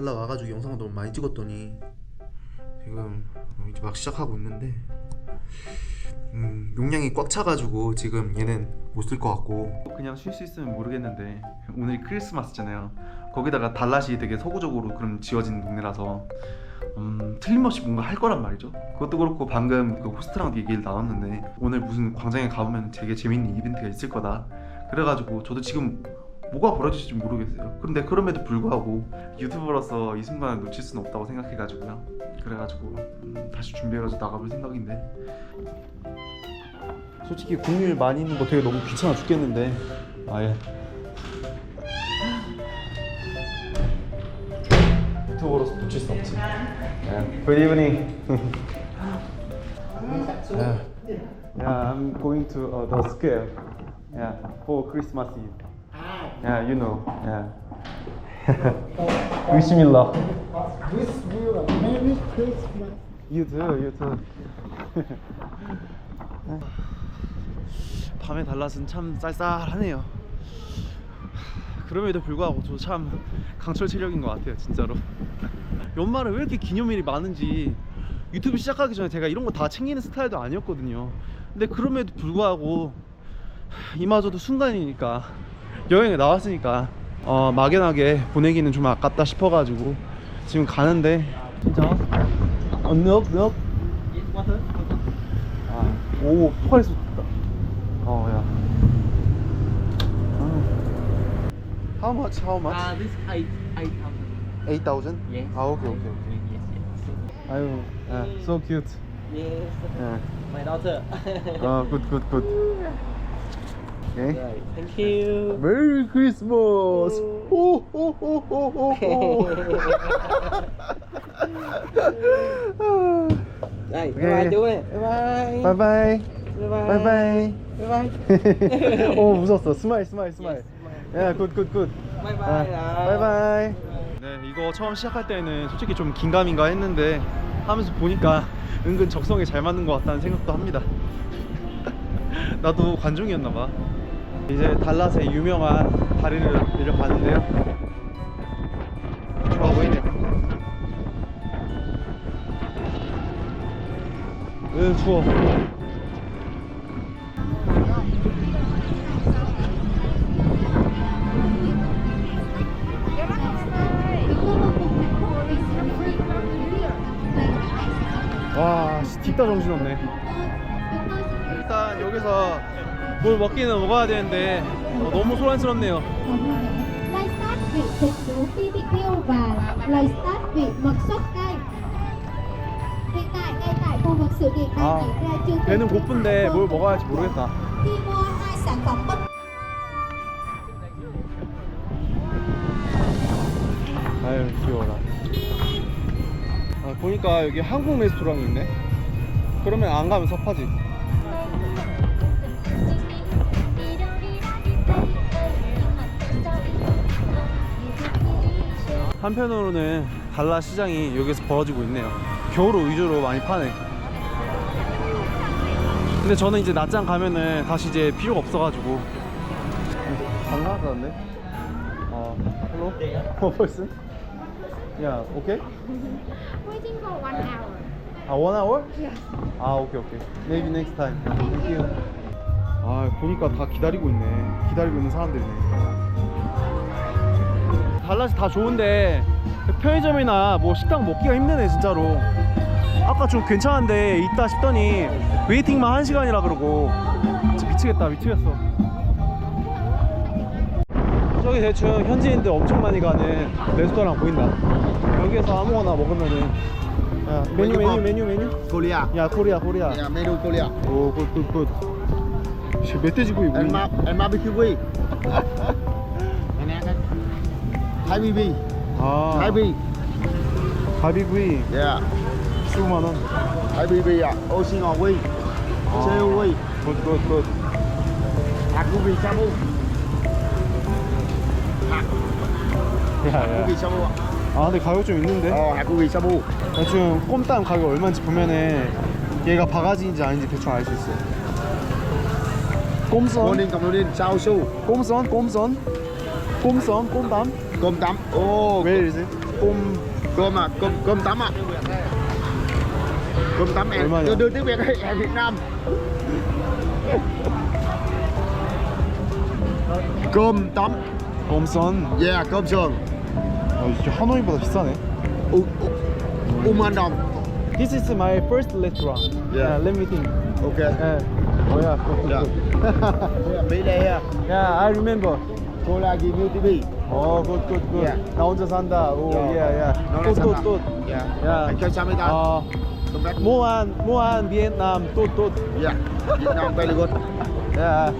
달라 와가지고 영상을 너무 많이 찍었더니 지금 이제 막 시작하고 있는데 음, 용량이 꽉 차가지고 지금 얘는 못 쓸 것 같고 그냥 쉴 수 있으면 모르겠는데 오늘이 크리스마스잖아요. 거기다가 달랏이 되게 서구적으로 그럼 지어진 동네라서 음, 틀림없이 뭔가 할 거란 말이죠. 그것도 그렇고 방금 그 호스트랑 얘기를 나눴는데 오늘 무슨 광장에 가보면 되게 재밌는 이벤트가 있을 거다. 그래가지고 저도 지금 뭐가 벌어질지 모르겠어요. 근데 그럼에도 불구하고 유튜버로서 이 순간을 놓칠 수는 없다고 생각해가지고요. 그래가지고 음, 다시 준비해가지고 나가볼 생각인데 솔직히 공휴일 많이 있는 거 되게 너무 귀찮아 죽겠는데 아예 유튜버로서 놓칠 수 없지 yeah. Good evening yeah. yeah, I'm going to uh, the square yeah, for Christmas Eve Yeah, you know yeah. Wish you a Merry Christmas. You too, you too. 밤에 달랏은 참 쌀쌀하네요. 그럼에도 불구하고 저 참 강철 체력인 것 같아요, 진짜로. 연말에 왜 이렇게 기념일이 많은지 유튜브 시작하기 전에 제가 이런 거 다 챙기는 스타일도 아니었거든요. 근데 그럼에도 불구하고 이마저도 순간이니까 여행에 나왔으니까 어, 막연하게 보내기는 좀 아깝다 싶어가지고 지금 가는데 진짜 어, nước nước 아, 오 포괄 수 있다 어야 How much? How much? Uh, this eight eight thousand. 8,000? Yes. 아 오케이 오케이 오케이 Yes, yes. 아유 야, so cute Yes. 야. My daughter. 아 good good good right. Thank you. 메리 크리스마스 호호호호호 Đây, Ok. bye bye chú ơi. Bye bye. Bye bye. 바이바이 Bye bye. 오 웃었어 스마일 스마일 스마일 야 굿굿 굿 Bye bye. 아, 바이바이 네 이거 처음 시작할 때는 솔직히 좀 긴가민가 했는데 하면서 보니까 은근 적성에 잘 맞는 것 같다는 생각도 합니다 나도 관중이었나 봐 이제 달랏의 유명한 다리를 내려가는데요. 좋아 보이네요 으 추워? 와 씨, 딥다 정신없네 뭘 먹기는 먹어야 되는데 어, 너무 소란스럽네요 Lai start vị thịt đủ BBQ và lai start vị mật sốt cay. Hiện tại ngay tại khu vực sự kiện đang 아 diễn ra chương trình 배는 고픈데 뭘 먹어야 할지 모르겠다 khi mua hai sản phẩm bất 아유 귀여워라 아, 보니까 여기 한국 레스토랑이 있네 그러면 안 가면 섭하지 한편으로는 달라 시장이 여기서 벌어지고 있네요 겨울 위주로 많이 파네 근데 저는 이제 낮장 가면은 다시 이제 필요가 없어가지고 반가웠는데 어, hello? 어, 벌써? 야, 오케이? waiting for one hour. 아, one hour? Yes. 아, 오케이, 오케이. Maybe next time. Thank you. 아, 보니까 다 기다리고 있네. 기다리고 있는 사람들이네. 달라지 다 좋은데 편의점이나 뭐 식당 먹기가 힘드네, 진짜로. 아까 좀 괜찮은데 있다 싶더니 웨이팅만 한 시간이라 그러고 미치겠다, 미치겠어. 저기 대충 현지인들 엄청 많이 가는 레스토랑 보인다. 여기에서 아무거나 먹으면은 야, 메뉴 메뉴 메뉴 메뉴. Korea. 야 코리아 코리아. Yeah, menu Korea. 오 굿굿굿. 씨 멧돼지구이 뭐 barbecue beef. and BB. 아 beef. 갈비구이 Yeah. 15만 원. Ocean beef. 아. Sale beef. 굿굿굿. Hakubi shabu. 야야. Hakubi shabu. 아 근데 가격 좀 있는데? Oh, Hakubi shabu. 대충 꼼땀 가격 얼마인지 보면은 얘가 바가지인지 아닌지 대충 알 수 있어. 꼼선, su. 꼼선, 꼼선, 꼼선, 꼼담. Cơm tấm. Oh, Where is it? cơm cơm à cơm cơm tấm à cơm tấm em 얼마냐? đưa, đưa tiếng việt ấy, em việt nam cơm tấm 꼼선 yeah cơm sườn 아, 진짜 하노이보다 비싸네 u, u, um anh đồng This is my first restaurant Yeah. let me think ok yeah. Oh yeah, yeah. Mỹ đây ha yeah, I remember New TV 어, 굿, 굿, 굿. Yeah. 나 혼자 산다. 오, Yeah. 예, 예. là 또, sao 또? 또. sao với ta 어, come back 모안, 모안, 비엔남, 또, 또. yeah Việt Nam very good 야.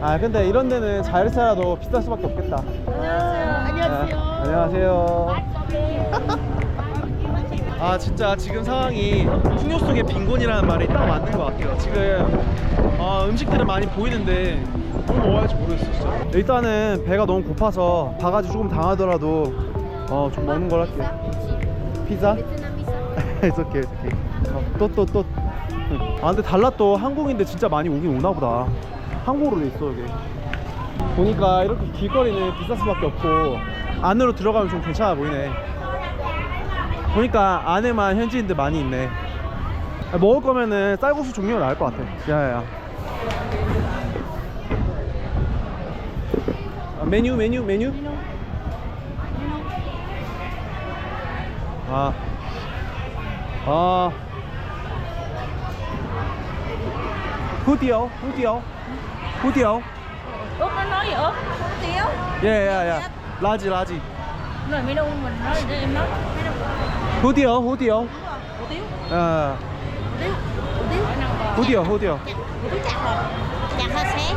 아, 근데 이런 데는 자율사라도 비쌀 수밖에 없겠다. 안녕하세요. 안녕하세요. 아 진짜 지금 상황이 풍요 속의 빈곤이라는 말이 딱 맞는 것 같아요. 지금 어, 음식들은 많이 보이는데 뭘 먹어야 할지 모르겠어 진짜. 일단은 배가 너무 고파서 바가지 조금 당하더라도 어, 좀 먹는 걸 할게요. 피자? it's okay, it's okay. 어, 또, 또, 또. 아, 근데 달랏도 한국인데 진짜 많이 오긴 오나 보다. 한국어로 돼 있어, 여기. 보니까 이렇게 길거리는 비쌀 수밖에 없고, 안으로 들어가면 좀 괜찮아 보이네. 보니까 안에만 현지인들 많이 있네. 아, 먹을 거면은 쌀국수 종류가 나을 것 같아. 야야야. 메뉴 메뉴 메뉴. 아. 아. hủ tiếu, hủ tiếu. hủ tiếu. Út nó nói gì Út? Hủ tiếu Yeah, yeah, yeah. 라지 라지. Nói mấy đâu mình nói để em nói Mấy đâu hủ tiếu, hủ tiếu. Hủ tiếu 아. Hủ tiếu Hủ tiếu Hỏi năng bò hủ tiếu, hủ tiếu. Hủ tiếu chặt rồi chặt hơi xé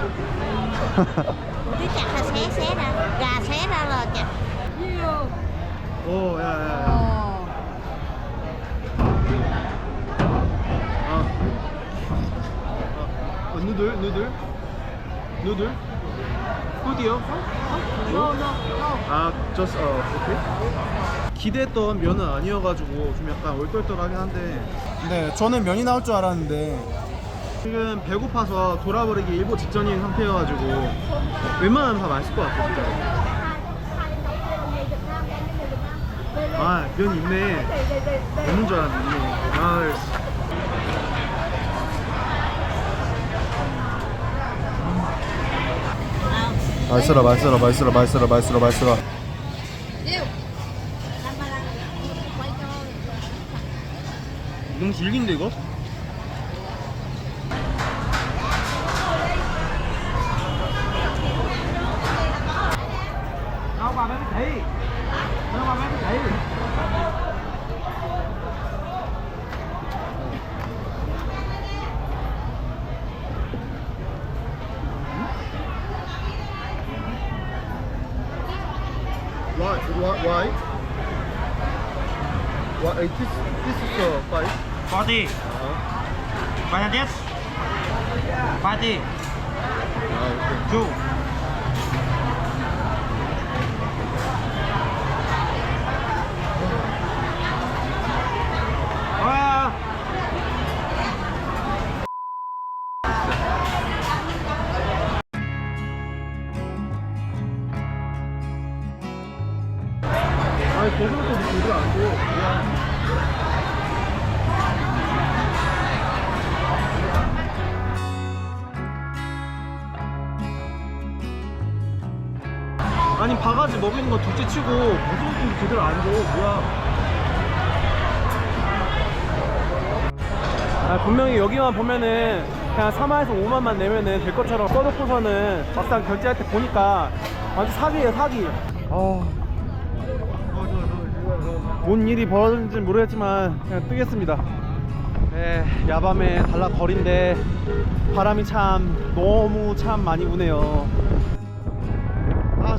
tiếu chặt hơi xé xé ra gà xé ra là chặt 오, 야, 야, 야. 아. 아, 누들, 누들, 누들. 후디요? No, no, 아, just 어, 오케이. 기대했던 면은 아니어가지고 좀 약간 얼떨떨하긴 한데. 네, 저는 면이 나올 줄 알았는데 지금 배고파서 돌아버리기 일보 직전인 상태여가지고 웬만하면 다 맛있을 것 같아, 진짜. 아, 면 있네. 없는 줄 알았는데. 아, 맛있어라 맛있어라 맛있어라 맛있어라 맛있어라 맛있어라 너무 질긴데 이거? Pati. Banyak dia? Pati. Chu. 아니 바가지 먹이는 거 둘째 치고 무슨 것도 제대로 안 줘. 뭐야? 아, 분명히 여기만 보면은 그냥 3만에서 5만만 내면은 될 것처럼 써놓고서는 막상 결제할 때 보니까 완전 사기예요 사기. 아. 뭔 일이 벌어졌는지 모르겠지만 그냥 뜨겠습니다. 네, 야밤에 달라 거리인데 바람이 참 너무 참 많이 부네요.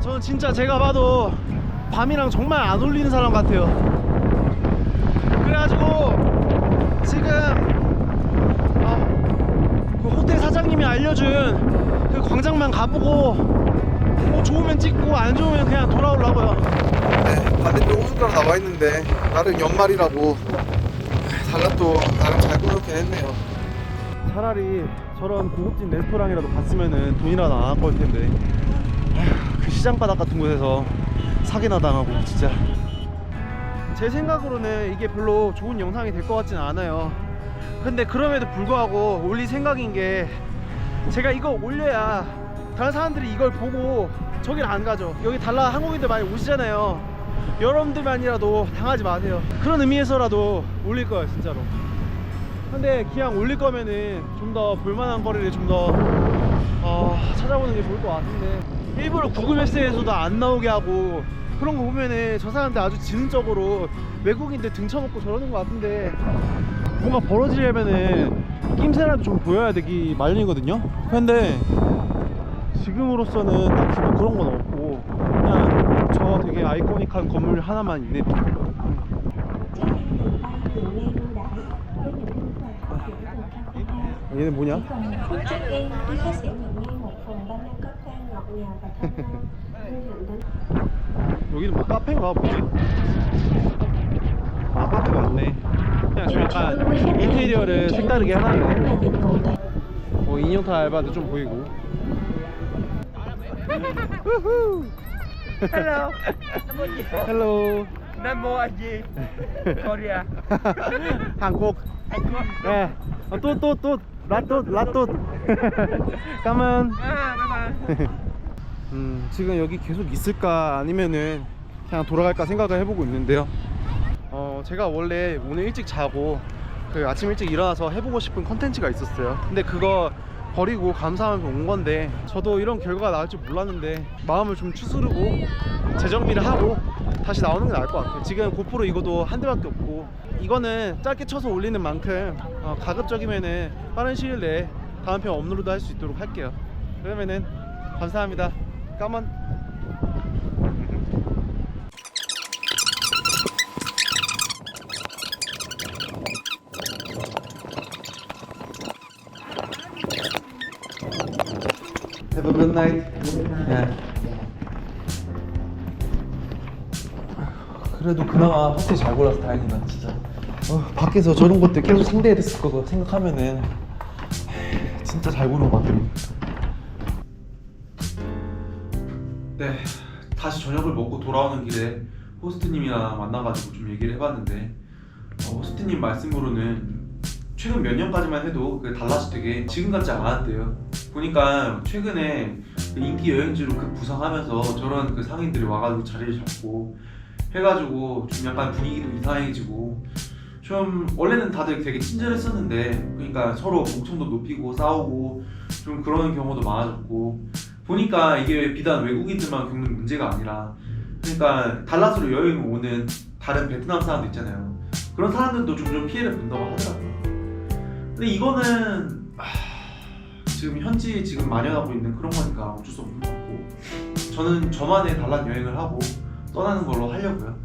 아, 저는 진짜 제가 봐도 밤이랑 정말 안 어울리는 사람 같아요. 그래가지고 지금 어, 그 호텔 사장님이 알려준 그 광장만 가보고 뭐 좋으면 찍고 안 좋으면 그냥 돌아오려고요. 네, 반대편 호숫가로 나와 있는데 나름 연말이라고 달랏도 나름 잘 꾸몄긴 했네요 차라리 저런 고급진 레스토랑이라도 갔으면은 돈이라도 안 아까울 텐데 시장 바닥 같은 곳에서 사기나 당하고 진짜 제 생각으로는 이게 별로 좋은 영상이 될 것 같지는 않아요. 근데 그럼에도 불구하고 올릴 생각인 게 제가 이거 올려야 다른 사람들이 이걸 보고 저길 안 가죠. 여기 달라 한국인들 많이 오시잖아요. 여러분들만이라도 당하지 마세요. 그런 의미에서라도 올릴 거예요, 진짜로. 근데 그냥 올릴 거면은 좀 더 볼만한 거리를 좀더 어, 찾아보는 게 좋을 것 같은데 일부러 구글 맵스에서도 안 나오게 하고 그런 거 보면은 저 사람들 아주 지능적으로 외국인들 등쳐먹고 저러는 것 같은데 뭔가 벌어지려면은 낌새라도 좀 보여야 되기 마련이거든요. 근데 지금으로서는 딱히 뭐 그런 건 없고 그냥 저 되게 아이코닉한 건물 하나만 있네. 얘는 뭐냐? 여기는 뭐 카페인가 뭐지? 아 카페 맞네. 그냥 좀 약간 인테리어를 색다르게 해놨네 뭐 인형탈 알바도 좀 보이고. 헬로 헬로 mô A Di Korea. 한국 네. 네또또또. 라또 라또 까만 bye. 음, 지금 여기 계속 있을까 아니면은 그냥 돌아갈까 생각을 해보고 있는데요. 어, 제가 원래 오늘 일찍 자고 그 아침 일찍 일어나서 해보고 싶은 컨텐츠가 있었어요. 근데 그거 버리고 감사하면서 온 건데 저도 이런 결과가 나올 줄 몰랐는데 마음을 좀 추스르고 재정비를 하고 다시 나오는 게 나을 것 같아요. 지금 고프로 이거도 한 대밖에 없고 이거는 짧게 쳐서 올리는 만큼 어, 가급적이면은 빠른 시일 내에 다음 편 업로드 할 수 있도록 할게요. 그러면은 감사합니다. 까만 Have a good night. 네. 그래도 그나마 호텔 잘 골라서 다행이다 진짜. 어, 밖에서 저런 것들 계속 상대해야 됐을 거 생각하면은 진짜 잘 고른 것 같아요. 네, 다시 저녁을 먹고 돌아오는 길에 호스트님이랑 만나가지고 좀 얘기를 해봤는데 어, 호스트님 말씀으로는 최근 몇 년까지만 해도 그 달라시 되게 지금 같지 않았대요. 보니까 최근에 그 인기 여행지로 그 부상하면서 저런 그 상인들이 와가지고 자리를 잡고 해가지고 좀 약간 분위기도 이상해지고 좀 원래는 다들 되게 친절했었는데 그러니까 서로 목청도 높이고 싸우고 좀 그런 경우도 많아졌고 보니까 이게 비단 외국인들만 겪는 문제가 아니라 그러니까 달라스로 여행을 오는 다른 베트남 사람들 있잖아요. 그런 사람들도 종종 피해를 본다고 하더라고요. 근데 이거는 아, 지금 현지 지금 만연하고 있는 그런 거니까 어쩔 수 없는 것 같고 저는 저만의 단란 여행을 하고 떠나는 걸로 하려고요